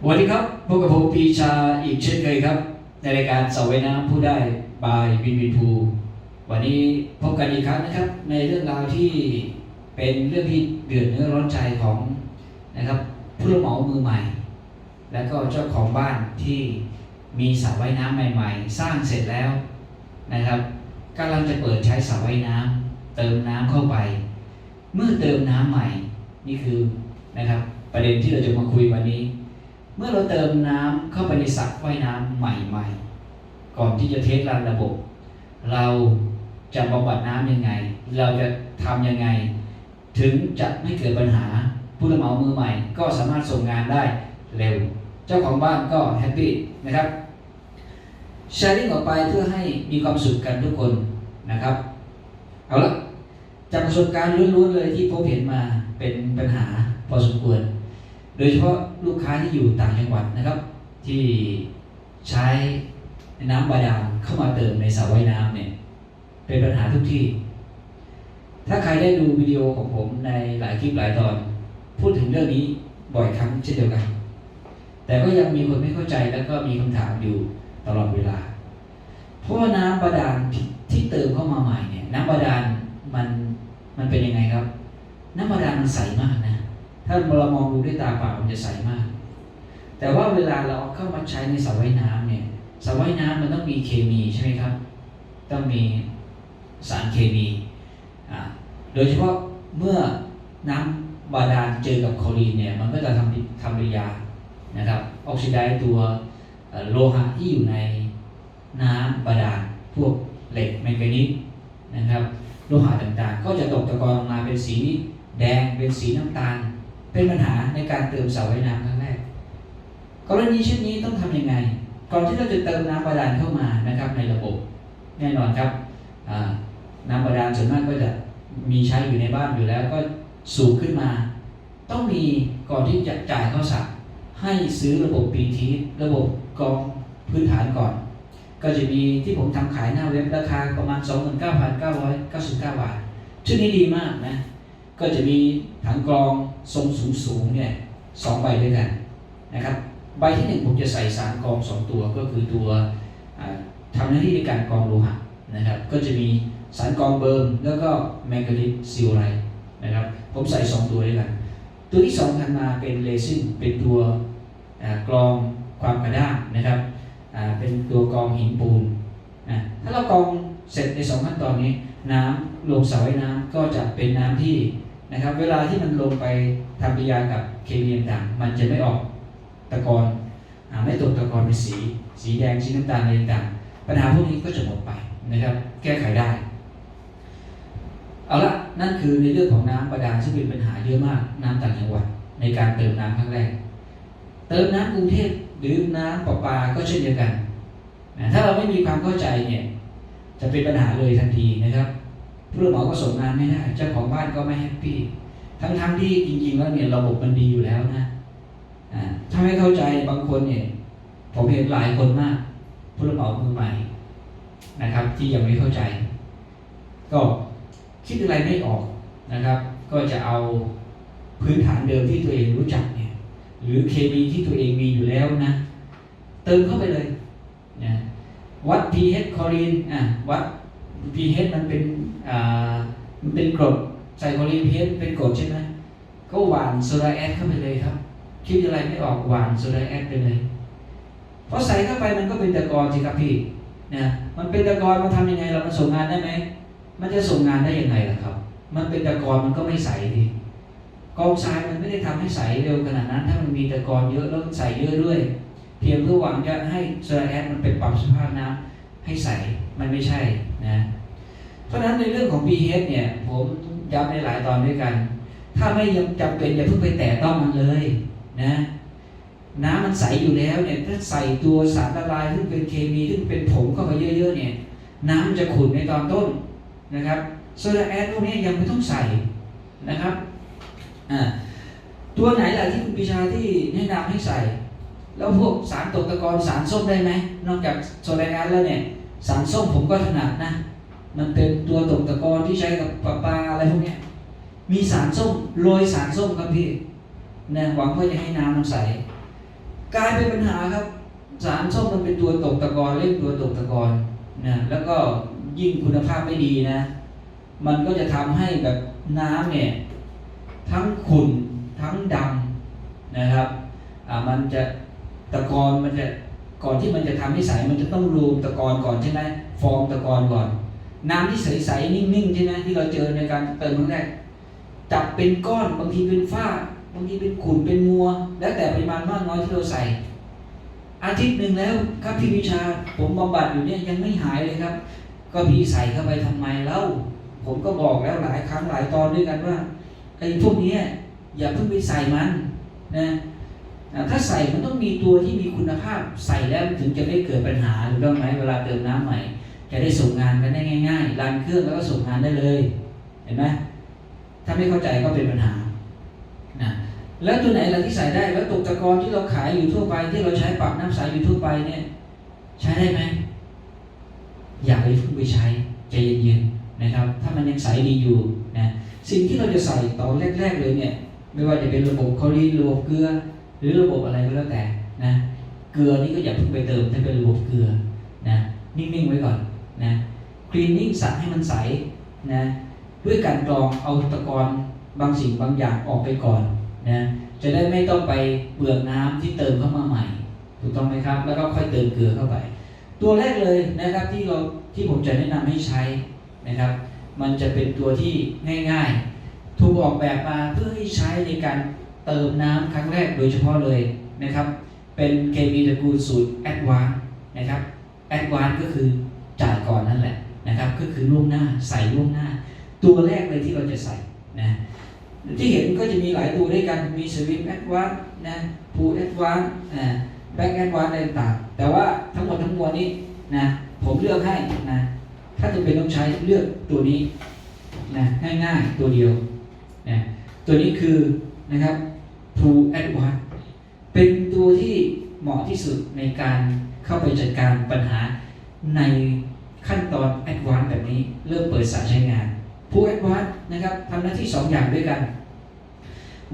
สวัสดีครับพบกับผมปีชาอีกเช่นเคยครับ ในรายการสาวายน้ำผู้ได้บายวินวินภูวันนี้พบกันอีกครั้งนะครับ ในเรื่องราวที่เป็นเรื่องที่เดือดเนื้อร้อนใจของนะครับผู้รับเหมามือใหม่ และก็เจ้าของบ้านที่มีสระว่ายน้ำใหม่ ๆ สร้างเสร็จแล้วนะครับกำลังจะเปิดใช้สระว่ายน้ำเติมน้ำเข้าไป เมื่อเติมน้ำใหม่นี่คือนะครับประเด็นที่เราจะมาคุยวันนี้ เมื่อเราเติมน้ำเข้าไปในสระว่ายน้ำใหม่ ๆ ก่อนที่จะเทสรันระบบ เราจะบำบัดน้ำยังไง เราจะทำยังไง ถึงจะไม่เกิดปัญหาผู้รับเหมามือใหม่ ก็สามารถส่งงานได้เร็ว เจ้าของบ้านก็แฮปปี้นะครับแชร์ลิงก์ออกไปเพื่อให้มีความสุขกันทุกคนนะครับ เอาละจากประสบการณ์ล้วนๆเลยที่พบเห็นมาเป็นปัญหาพอสมควร โดยเฉพาะ ลูกค้าที่อยู่ต่างจังหวัดนะครับ ที่ใช้น้ำบาดาลเข้ามาเติมในสระว่ายน้ำเนี่ยเป็นปัญหาทุกที่ ถ้าใครได้ดูวิดีโอของผมในหลายคลิปหลายตอน พูดถึงเรื่องนี้บ่อยครั้งเช่นเดียวกัน แต่ก็ยังมีคนไม่เข้าใจแล้วก็มีคำถามอยู่ตลอดเวลา เพราะว่าน้ำบาดาลที่ที่เติมเข้ามาใหม่เนี่ย น้ำบาดาลมันมันเป็นยังไงครับ น้ำบาดาลมันใสมากนะ ถ้าเรามองดูด้วยตาเปล่ามันจะใสมาก แต่ว่าเวลาเราเอาเข้ามาใช้ในสระว่ายน้ำเนี่ยสระว่ายน้ำมันต้องมีเคมีใช่ไหมครับ ต้องมีสารเคมีอ่าโดยเฉพาะเมื่อน้ำบาดาลเจอกับคลอรีนเนี่ยมันก็จะทำทำปฏิกิริยานะครับ ออกซิไดซ์ตัวโลหะที่อยู่ในน้ำบาดาลพวกเหล็กแมงกานีสนะครับ โลหะต่างๆ ก็จะตกตะกอนลงมาเป็นสีแดงเป็นสีน้ำตาล เป็นปัญหาในการเติมเสาไว่ายน้ำครั้งแรก กรณีเช่นนี้ต้องทำยังไง ก่อนที่เราจะเติมน้ำบาดาลเข้ามานะครับ ในระบบแน่นอนครับน้ำบาดาลส่วนมากก็จะมีใช้อยู่ในบ้านอยู่แล้วก็สูบขึ้นมา ต้องมีก่อนที่จะจ่ายเข้าสระให้ซื้อระบบ PT ระบบกรองพื้นฐานก่อน ก็จะมีที่ผมทำขายหน้าเว็บราคาประมาณ 29,999 บาทชุดนี้ดีมากนะ ก็จะมีถังกรองทรงสูงสูงๆเนี่ยสองใบด้วยกันนะครับใบที่หนึ่งผมจะใส่สารกรองสองตัวก็คือตัวทำหน้าที่ในการกรองโลหะนะครับก็จะมีสารกรองเบิร์มแล้วก็แมงกานีสซิลไรด์นะครับผมใส่สองตัวด้วยกันตัวที่สองถัดมาเป็นเรซินเป็นตัวกรองความกระด้างนะครับเป็นตัวกรองหินปูนนะถ้าเรากรองเสร็จในสองขั้นตอนนี้ น้ำลงสระว่ายน้ำก็จะเป็นน้ำที่ นะครับ เวลาที่มันลงไปทำปฏิกิริยากับเคมีต่างๆมันจะไม่ออกตะกอนไม่ตกตะกอนเป็นสี สีแดงสีน้ำตาลอะไรต่างปัญหาพวกนี้ก็จะหมดไปนะครับ แก้ไขได้ เอาละนั่นคือในเรื่องของน้ำบาดาลซึ่งเป็นปัญหาเยอะมากน้ำต่างจังหวัดในการเติมน้ำครั้งแรก เติมน้ำกรุงเทพหรือน้ำประปาก็เช่นเดียวกันนะถ้าเราไม่มีความเข้าใจเนี่ยจะเป็นปัญหาเลยทันทีนะครับ ผู้รับเหมาก็ส่งงานไม่ได้ เจ้าของบ้านก็ไม่แฮปปี้ ทั้งๆที่จริง ๆ แล้วเนี่ยระบบมันดีอยู่แล้วนะอ่าถ้าไม่เข้าใจบางคนเนี่ย ผมเห็นหลายคนมาก ผู้รับเหมามือใหม่นะครับ ที่ยังไม่เข้าใจ ก็คิดอะไรไม่ออกนะครับ ก็จะเอาพื้นฐานเดิมที่ตัวเองรู้จักเนี่ย หรือเคมีที่ตัวเองมีอยู่แล้วนะ เติมเข้าไปเลยนะวัด pH คลอรีนอะวัด pH มันเป็น มันเป็นกรดใส่คลอรีน pH เป็นกรดใช่ไหมก็หวานโซดาแอดเข้าไปเลยครับ คิดอะไรไม่ออกหวานโซดาแอดไปเลยเพอใส่เข้าไปมันก็เป็นตะกอนสิครับพี่นะมันเป็นตะกอนมันทำยังไงเรามันส่งงานได้ไหมมันจะส่งงานได้ยังไงล่ะครับ มันเป็นตะกอนมันก็ไม่ใสดีกองทรายมันไม่ได้ทำให้ใสเร็วขนาดนั้น ถ้ามันมีตะกอนเยอะแล้วใส่เยอะด้วย เพียงเพื่อหวังจะให้โซดาแอดมันไปปรับสภาพน้ำให้ใสมันไม่ใช่นะ เพราะฉะนั้นในเรื่องของ pH เนี่ย ผมย้ำในหลายตอนด้วยกัน ถ้าไม่ยังจำเป็นอย่าเพิ่งไปแตะต้องมันเลยนะน้ำมันใสอยู่แล้วเนี่ยถ้าใส่ตัวสารละลายซึ่งเป็นเคมีซึ่งเป็นผงเข้าไปเยอะๆเนี่ย น้ำมันจะขุ่นในตอนต้นนะครับโซดาแอดพวกนี้ยังไม่ต้องใส่นะครับอ่าตัวไหนล่ะที่คุณปิชาที่แนะนำให้ใส่ แล้วพวกสารตกตะกอนสารส้มได้ไหมนอกจากโซดาแอดแล้วเนี่ย สารส้มผมก็ถนัดนะ มันเป็นตัวตกตะกอนที่ใช้กับปลาปลาอะไรพวกนี้มีสารส้มโรยสารส้มครับพี่นะหวังว่าจะให้น้ำมันใสกลายเป็นปัญหาครับ สารส้มมันเป็นตัวตกตะกอนเล่นตัวตกตะกอนนะแล้วก็ยิ่งคุณภาพไม่ดีนะ มันก็จะทำให้แบบน้ำเนี่ยทั้งขุ่นทั้งดำนะครับอ่ามันจะตะกอนมันจะก่อนที่มันจะทำให้ใสมันจะต้องรวมตะกอนก่อนใช่ไหมฟองตะกอนก่อน น้ำที่ใสๆนิ่งๆใช่ไหมที่เราเจอในการเติมครั้งแรกจับเป็นก้อนบางทีเป็นฝ้าบางทีเป็นขุ่นเป็นมัว แล้วแต่ปริมาณมากน้อยที่เราใส่ อาทิตย์หนึ่งแล้วครับพี่วิชาผมบำบัดอยู่เนี่ยยังไม่หายเลยครับ ก็พี่ใส่เข้าไปทำไมเล่าผมก็บอกแล้วหลายครั้งหลายตอนด้วยกันว่าไอ้พวกนี้อย่าเพิ่งไปใส่มันนะถ้าใส่มันต้องมีตัวที่มีคุณภาพใส่แล้วถึงจะไม่เกิดปัญหาหรือต้องไหมเวลาเติมน้ำใหม่ จะได้ส่งงานกันได้ง่ายๆรันเครื่องแล้วก็ส่งงานได้เลย เห็นไหมถ้าไม่เข้าใจก็เป็นปัญหานะแล้วตัวไหนล่ะที่ใส่ได้แล้วตกตะกอนที่เราขายอยู่ทั่วไป ที่เราใช้ปรับน้ำใสอยู่ทั่วไปเนี่ย ใช้ได้ไหมอย่าไปเพิ่งไปใช้ใจเย็นๆนะครับ ถ้ามันยังใสดีอยู่นะสิ่งที่เราจะใส่ตอนแรก ๆ เลยเนี่ย ไม่ว่าจะเป็นระบบคลอรีนระบบเกลือ หรือระบบอะไรก็แล้วแต่นะเกลือนี่ก็อย่าเพิ่งไปเติมถ้าเป็นระบบเกลือนะนิ่งๆไว้ก่อน นะคลีนนิ่งสระให้มันใสนะด้วยการกรองเอาตะกอนบางสิ่งบางอย่างออกไปก่อนนะจะได้ไม่ต้องไปเปลืองน้ำที่เติมเข้ามาใหม่ ถูกต้องไหมครับ แล้วก็ค่อยเติมเกลือเข้าไป ตัวแรกเลยนะครับที่เราที่ผมจะแนะนำให้ใช้นะครับ มันจะเป็นตัวที่ง่ายๆ ถูกออกแบบมาเพื่อให้ใช้ในการเติมน้ำครั้งแรกโดยเฉพาะเลยนะครับ เป็นเคมีตระกูลสูตรแอดวานนะครับแอดวานก็คือ นนั่นแหละนะครับ ก็คือล่วงหน้าใส่ล่วงหน้า ตัวแรกเลยที่เราจะใส่นะที่เห็นก็จะมีหลายตัวด้วยกันมีสวิมแอดวานนะพูแอดวานอ่าแบ็กแอดวันอะไรต่างแต่ว่าทั้งหมดทั้งมวลนี้นะผมเลือกให้นะถ้าจะเป็นต้องใช้เลือกตัวนี้นะง่ายๆตัวเดียวนะตัวนี้คือนะครับ True Advance เป็นตัวที่เหมาะที่สุดในการเข้าไปจัดการปัญหาใน ขั้นตอน Advance แบบนี้เริ่มเปิดสายใช้งาน True Advance นะครับทำหน้าที่ 2 อย่างด้วยกัน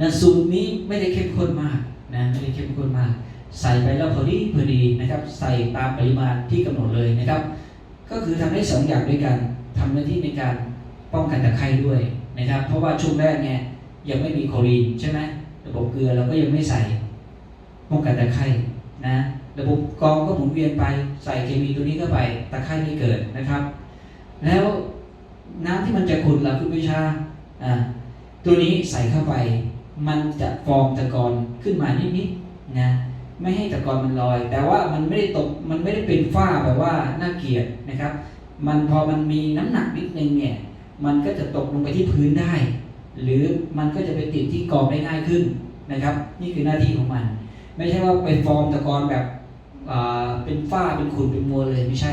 นะสูตรนี้ไม่ได้เข้มข้นมากนะไม่ได้เข้มข้นมาก ใส่ไปแล้วพอดีพอดีนะครับ ใส่ตามปริมาณที่กำหนดเลยนะครับ ก็คือทำได้สองอย่างด้วยกันทำหน้าที่ในการป้องกันตะไคร้ด้วยนะครับ เพราะว่าช่วงแรกเนี่ยยังไม่มีโคลีนใช่ไหมระบบเกลือเราก็ยังไม่ใส่ป้องกันตะไคร้นะ ระบบกรองก็หมุนเวียนไปใส่เคมีตัวนี้เข้าไปตะไคร้ไม่เกิดนะครับ แล้วน้ำที่มันจะขุ่นล่ะคุณวิชาตัวนี้ใส่เข้าไป มันจะฟองตะกอนขึ้นมานิดๆนะไม่ให้ตะกอนมันลอย แต่ว่ามันไม่ได้ตกมันไม่ได้เป็นฝ้าแบบว่าน่าเกลียดนะครับ มันพอมันมีน้ำหนักนิดนึงเนี่ยมันก็จะตกลงไปที่พื้นได้ หรือมันก็จะไปติดที่กองได้ง่ายขึ้นนะครับ นี่คือหน้าที่ของมัน ไม่ใช่ว่าไปฟอร์มตะกอนแบบ เป็นฝ้าเป็นขุ่นเป็นมัวเลยไม่ใช่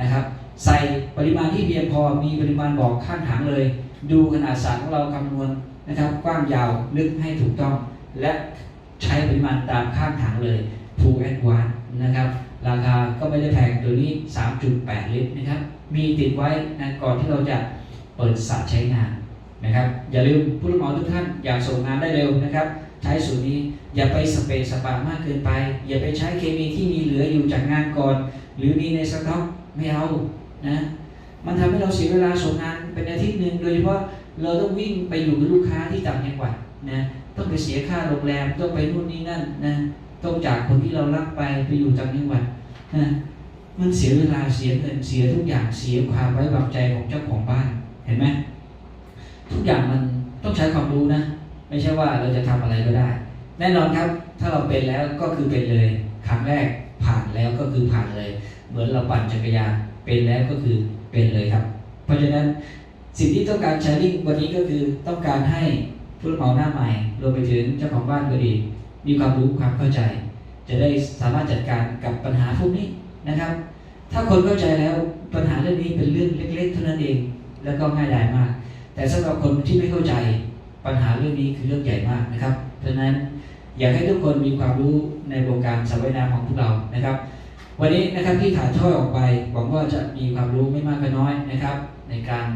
นะครับ ใส่ปริมาณที่เพียงพอมีปริมาณบอกข้างถังเลย ดูขนาดสารของเราคำนวณนะครับกว้างยาวลึกให้ถูกต้อง และใช้ปริมาณตามข้างถังเลย True Advance นะครับ ราคาก็ไม่ได้แพงตัวนี้ 3.8 ลิตรนะครับมีติดไว้นะก่อนที่เราจะเปิดสระใช้งานนะครับ อย่าลืมผู้รับเหมาทุกท่านอยากส่งงานได้เร็วนะครับ ใช้สูตรนี้ อย่าไปสเปรสปามากเกินไป อย่าไปใช้เคมีที่มีเหลืออยู่จากงานก่อน หรือมีในสต็อกไม่เอานะมันทำให้เราเสียเวลาส่งงานเป็นอาทิตย์หนึ่งโดยเฉพาะเราต้องวิ่งไปอยู่กับลูกค้าที่ต่างจังหวัดนะต้องไปเสียค่าโรงแรมต้องไปนู่นนี่นั่นนะต้องจากคนที่เรารักไปไปอยู่ต่างจังหวัดนะมันเสียเวลาเสียเงินเสียทุกอย่างเสียความไว้วางใจของเจ้าของบ้านเห็นไหมทุกอย่างมันต้องใช้ความรู้นะ ไม่ใช่ว่าเราจะทำอะไรก็ได้ แน่นอนครับ ถ้าเราเป็นแล้วก็คือเป็นเลย ครั้งแรกผ่านแล้วก็คือผ่านเลย เหมือนเราปั่นจักรยานเป็นแล้วก็คือเป็นเลยครับ เพราะฉะนั้นสิ่งที่ต้องการแชร์ลิงวันนี้ก็คือต้องการให้ผู้รับเหมาหน้าใหม่รวมไปถึงเจ้าของบ้านก็ดี มีความรู้ความเข้าใจ จะได้สามารถจัดการกับปัญหาพวกนี้นะครับ ถ้าคนเข้าใจแล้วปัญหาเรื่องนี้เป็นเรื่องเล็ก ๆ เท่านั้นเองแล้วก็ง่ายดายมาก แต่สำหรับคนที่ไม่เข้าใจปัญหาเรื่องนี้คือเรื่องใหญ่มากนะครับ เพราะนั้นอยากให้ทุกคนมีความรู้ในวงการสระว่ายน้ำของพวกเรานะครับ วันนี้นะครับที่ถ่ายทอดออกไปหวังว่าจะมีความรู้ไม่มากก็น้อยนะครับ ในการ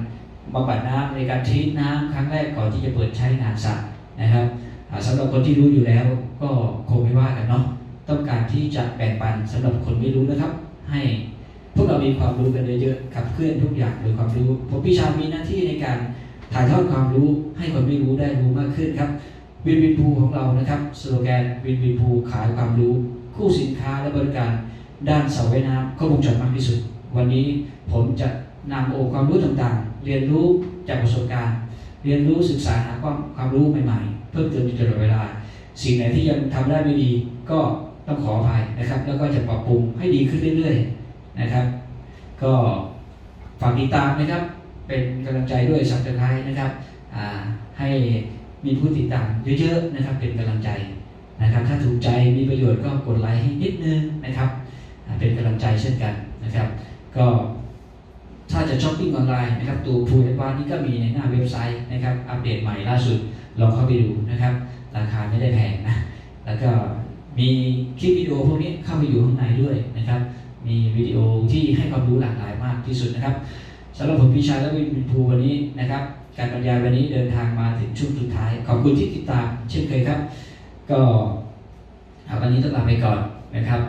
บำบัดน้ำในการทีทน้ำครั้งแรกก่อนที่จะเปิดใช้งานสระนะครับอ่าสำหรับคนที่รู้อยู่แล้วก็คงไม่ว่ากันเนาะต้องการที่จะแบ่งปันสำหรับคนไม่รู้นะครับ ให้พวกเรามีความรู้กันเยอะๆขับเคลื่อนทุกอย่างโดยความรู้ผมพิชามีหน้าที่ในการถ่ายทอดความรู้ให้คนไม่รู้ได้รู้มากขึ้นครับ วินวินพูของเรานะครับสโลแกนวินวินพูขายความรู้ คู่สินค้าและบริการด้านเสาว่ายน้ำครบวงจรมากที่สุด วันนี้ผมจะนำโอความรู้ต่างๆ เรียนรู้จากประสบการณ์ เรียนรู้ศึกษาหาความความรู้ใหม่ๆ เพิ่มเติมอยู่ตลอดเวลา สิ่งไหนที่ยังทำได้ไม่ดีก็ต้องขออภัยนะครับ แล้วก็จะปรับปรุงให้ดีขึ้นเรื่อยๆนะครับ ก็ฝากติดตามนะครับ เป็นกำลังใจด้วยสับสไครนะครับให้ มีผู้ติดตามเยอะๆนะครับ เป็นกำลังใจนะครับ ถ้าถูกใจมีประโยชน์ก็กดไลค์ให้นิดนึงนะครับ เป็นกำลังใจเช่นกันนะครับ ก็ถ้าจะช้อปปิ้งออนไลน์นะครับ ตัวพูแอดวานนี่ก็มีในหน้าเว็บไซต์นะครับ อัปเดตใหม่ล่าสุดลองเข้าไปดูนะครับ ราคาไม่ได้แพงนะ แล้วก็มีคลิปวิดีโอพวกนี้เข้าไปอยู่ข้างในด้วยนะครับ มีวิดีโอที่ให้ความรู้หลากหลายมากที่สุดนะครับสำหรับผมพี่ชายและวินวินภูวันนี้นะครับ การบรรยายวันนี้เดินทางมาถึงช่วงสุดท้าย ขอบคุณที่ติดตาม เช่นเคยครับ ก็อันนี้ต้องลาไปก่อนนะครับ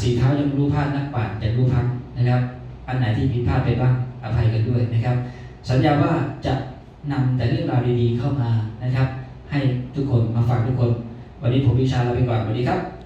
สีเท้ายังรู้พลาดนักปราชญ์ยังรู้พังนะครับ อันไหนที่ผิดพลาดไปบ้างอภัยกันด้วยนะครับ สัญญาว่าจะนำแต่เรื่องราวดีๆเข้ามานะครับ ให้ทุกคนมาฝากทุกคน วันนี้ผมพิชาลาไปก่อนสวัสดีครับ